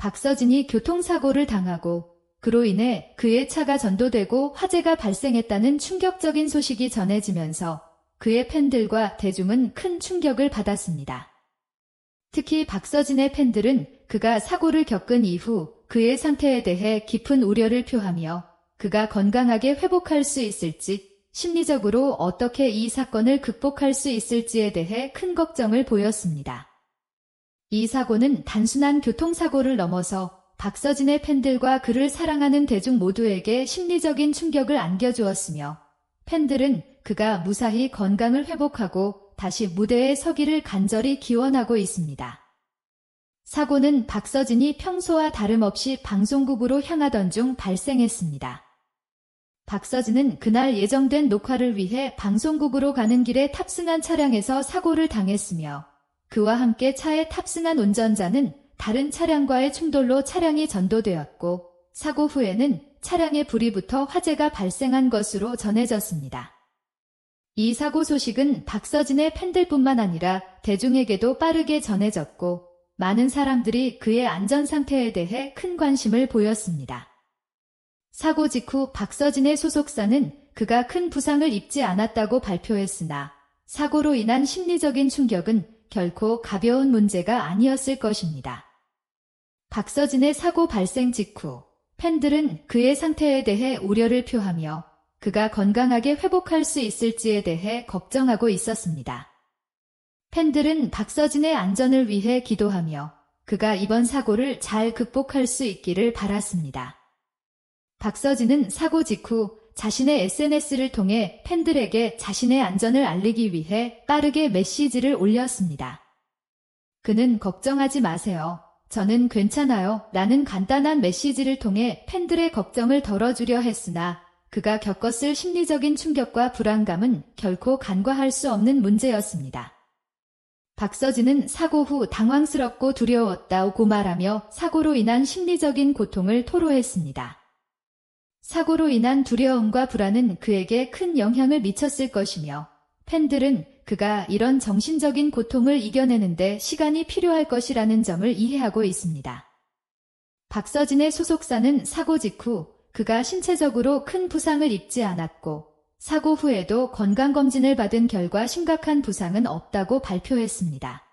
박서진이 교통사고를 당하고 그로 인해 그의 차가 전도되고 화재가 발생했다는 충격적인 소식이 전해지면서 그의 팬들과 대중은 큰 충격을 받았습니다. 특히 박서진의 팬들은 그가 사고를 겪은 이후 그의 상태에 대해 깊은 우려를 표하며 그가 건강하게 회복할 수 있을지 심리적으로 어떻게 이 사건을 극복할 수 있을지에 대해 큰 걱정을 보였습니다. 이 사고는 단순한 교통사고를 넘어서 박서진의 팬들과 그를 사랑하는 대중 모두에게 심리적인 충격을 안겨주었으며 팬들은 그가 무사히 건강을 회복하고 다시 무대에 서기를 간절히 기원하고 있습니다. 사고는 박서진이 평소와 다름없이 방송국으로 향하던 중 발생했습니다. 박서진은 그날 예정된 녹화를 위해 방송국으로 가는 길에 탑승한 차량에서 사고를 당했으며 그와 함께 차에 탑승한 운전자는 다른 차량과의 충돌로 차량이 전도되었고 사고 후에는 차량에 불이 붙어 화재가 발생한 것으로 전해졌습니다. 이 사고 소식은 박서진의 팬들뿐만 아니라 대중에게도 빠르게 전해졌고 많은 사람들이 그의 안전 상태에 대해 큰 관심을 보였습니다. 사고 직후 박서진의 소속사는 그가 큰 부상을 입지 않았다고 발표했으나 사고로 인한 심리적인 충격은 결코 가벼운 문제가 아니었을 것입니다. 박서진의 사고 발생 직후 팬들은 그의 상태에 대해 우려를 표하며 그가 건강하게 회복할 수 있을지에 대해 걱정하고 있었습니다. 팬들은 박서진의 안전을 위해 기도하며 그가 이번 사고를 잘 극복할 수 있기를 바랐습니다. 박서진은 사고 직후 자신의 SNS를 통해 팬들에게 자신의 안전을 알리기 위해 빠르게 메시지를 올렸습니다. 그는 걱정하지 마세요. 저는 괜찮아요. 라는 간단한 메시지를 통해 팬들의 걱정을 덜어주려 했으나 그가 겪었을 심리적인 충격과 불안감은 결코 간과할 수 없는 문제였습니다. 박서진은 사고 후 당황스럽고 두려웠다고 말하며 사고로 인한 심리적인 고통을 토로했습니다. 사고로 인한 두려움과 불안은 그에게 큰 영향을 미쳤을 것이며 팬들은 그가 이런 정신적인 고통을 이겨내는데 시간이 필요할 것이라는 점을 이해하고 있습니다. 박서진의 소속사는 사고 직후 그가 신체적으로 큰 부상을 입지 않았고 사고 후에도 건강검진을 받은 결과 심각한 부상은 없다고 발표했습니다.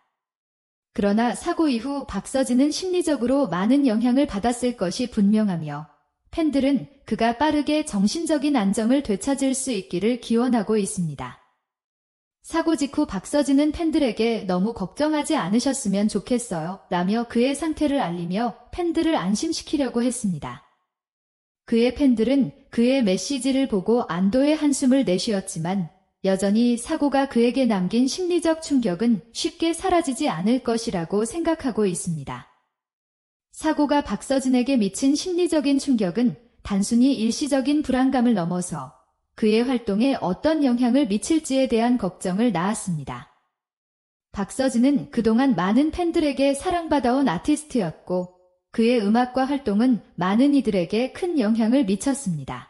그러나 사고 이후 박서진은 심리적으로 많은 영향을 받았을 것이 분명하며 팬들은 그가 빠르게 정신적인 안정을 되찾을 수 있기를 기원하고 있습니다. 사고 직후 박서진은 팬들에게 너무 걱정하지 않으셨으면 좋겠어요. 라며 그의 상태를 알리며 팬들을 안심시키려고 했습니다. 그의 팬들은 그의 메시지를 보고 안도의 한숨을 내쉬었지만 여전히 사고가 그에게 남긴 심리적 충격은 쉽게 사라지지 않을 것이라고 생각하고 있습니다. 사고가 박서진에게 미친 심리적인 충격은 단순히 일시적인 불안감을 넘어서 그의 활동에 어떤 영향을 미칠지에 대한 걱정을 낳았습니다. 박서진은 그동안 많은 팬들에게 사랑받아온 아티스트였고 그의 음악과 활동은 많은 이들에게 큰 영향을 미쳤습니다.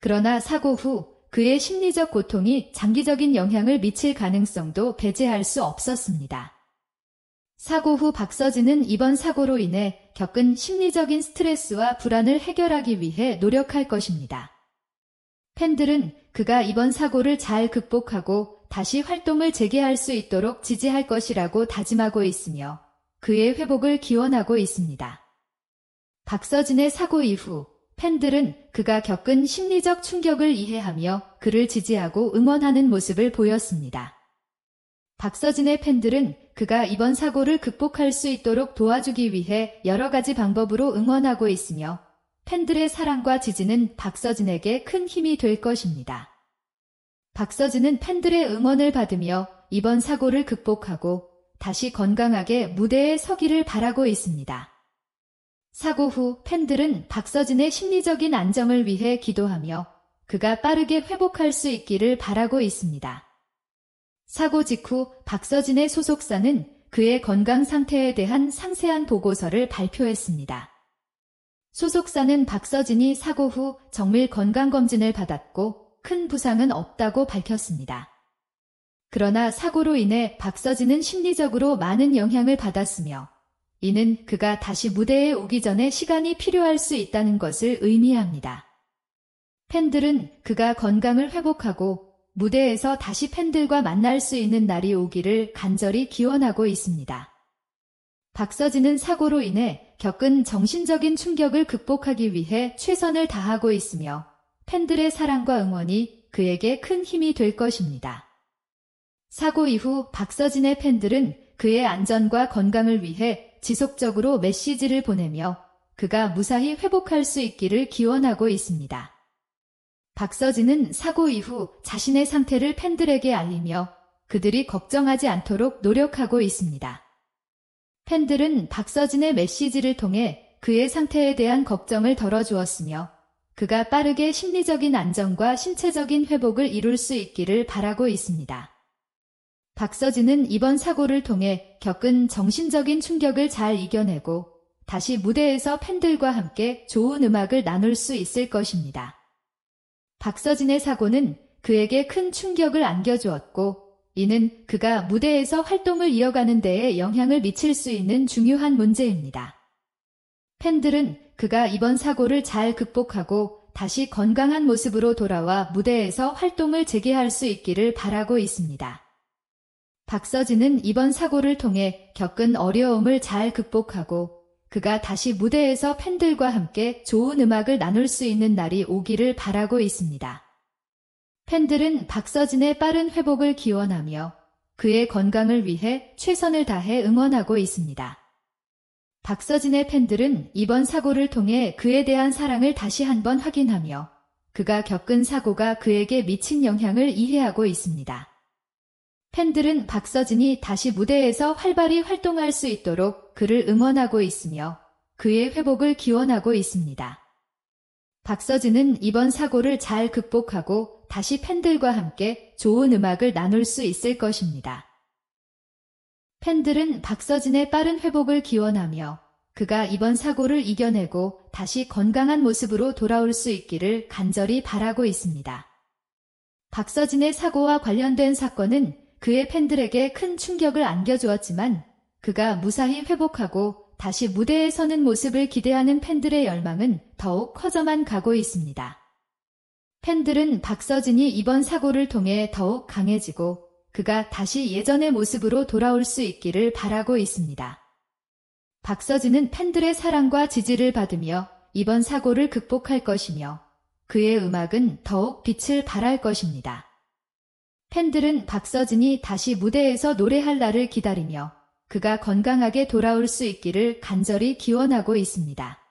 그러나 사고 후 그의 심리적 고통이 장기적인 영향을 미칠 가능성도 배제할 수 없었습니다. 사고 후 박서진은 이번 사고로 인해 겪은 심리적인 스트레스와 불안을 해결하기 위해 노력할 것입니다. 팬들은 그가 이번 사고를 잘 극복하고 다시 활동을 재개할 수 있도록 지지할 것이라고 다짐하고 있으며 그의 회복을 기원하고 있습니다. 박서진의 사고 이후 팬들은 그가 겪은 심리적 충격을 이해하며 그를 지지하고 응원하는 모습을 보였습니다. 박서진의 팬들은 그가 이번 사고를 극복할 수 있도록 도와주기 위해 여러 가지 방법으로 응원하고 있으며 팬들의 사랑과 지지는 박서진에게 큰 힘이 될 것입니다. 박서진은 팬들의 응원을 받으며 이번 사고를 극복하고 다시 건강하게 무대에 서기를 바라고 있습니다. 사고 후 팬들은 박서진의 심리적인 안정을 위해 기도하며 그가 빠르게 회복할 수 있기를 바라고 있습니다. 사고 직후 박서진의 소속사는 그의 건강 상태에 대한 상세한 보고서를 발표했습니다. 소속사는 박서진이 사고 후 정밀 건강검진을 받았고 큰 부상은 없다고 밝혔습니다. 그러나 사고로 인해 박서진은 심리적으로 많은 영향을 받았으며 이는 그가 다시 무대에 오기 전에 시간이 필요할 수 있다는 것을 의미합니다. 팬들은 그가 건강을 회복하고 무대에서 다시 팬들과 만날 수 있는 날이 오기를 간절히 기원하고 있습니다. 박서진은 사고로 인해 겪은 정신적인 충격을 극복하기 위해 최선을 다하고 있으며 팬들의 사랑과 응원이 그에게 큰 힘이 될 것입니다. 사고 이후 박서진의 팬들은 그의 안전과 건강을 위해 지속적으로 메시지를 보내며 그가 무사히 회복할 수 있기를 기원하고 있습니다. 박서진은 사고 이후 자신의 상태를 팬들에게 알리며 그들이 걱정하지 않도록 노력하고 있습니다. 팬들은 박서진의 메시지를 통해 그의 상태에 대한 걱정을 덜어주었으며 그가 빠르게 심리적인 안정과 신체적인 회복을 이룰 수 있기를 바라고 있습니다. 박서진은 이번 사고를 통해 겪은 정신적인 충격을 잘 이겨내고 다시 무대에서 팬들과 함께 좋은 음악을 나눌 수 있을 것입니다. 박서진의 사고는 그에게 큰 충격을 안겨주었고 이는 그가 무대에서 활동을 이어가는 데에 영향을 미칠 수 있는 중요한 문제입니다. 팬들은 그가 이번 사고를 잘 극복하고 다시 건강한 모습으로 돌아와 무대에서 활동을 재개할 수 있기를 바라고 있습니다. 박서진은 이번 사고를 통해 겪은 어려움을 잘 극복하고 그가 다시 무대에서 팬들과 함께 좋은 음악을 나눌 수 있는 날이 오기를 바라고 있습니다. 팬들은 박서진의 빠른 회복을 기원하며 그의 건강을 위해 최선을 다해 응원하고 있습니다. 박서진의 팬들은 이번 사고를 통해 그에 대한 사랑을 다시 한번 확인하며 그가 겪은 사고가 그에게 미친 영향을 이해하고 있습니다. 팬들은 박서진이 다시 무대에서 활발히 활동할 수 있도록 그를 응원하고 있으며 그의 회복을 기원하고 있습니다. 박서진은 이번 사고를 잘 극복하고 다시 팬들과 함께 좋은 음악을 나눌 수 있을 것입니다. 팬들은 박서진의 빠른 회복을 기원하며 그가 이번 사고를 이겨내고 다시 건강한 모습으로 돌아올 수 있기를 간절히 바라고 있습니다. 박서진의 사고와 관련된 사건은 그의 팬들에게 큰 충격을 안겨주었지만 그가 무사히 회복하고 다시 무대에 서는 모습을 기대하는 팬들의 열망은 더욱 커져만 가고 있습니다. 팬들은 박서진이 이번 사고를 통해 더욱 강해지고 그가 다시 예전의 모습으로 돌아올 수 있기를 바라고 있습니다. 박서진은 팬들의 사랑과 지지를 받으며 이번 사고를 극복할 것이며 그의 음악은 더욱 빛을 발할 것입니다. 팬들은 박서진이 다시 무대에서 노래할 날을 기다리며 그가 건강하게 돌아올 수 있기를 간절히 기원하고 있습니다.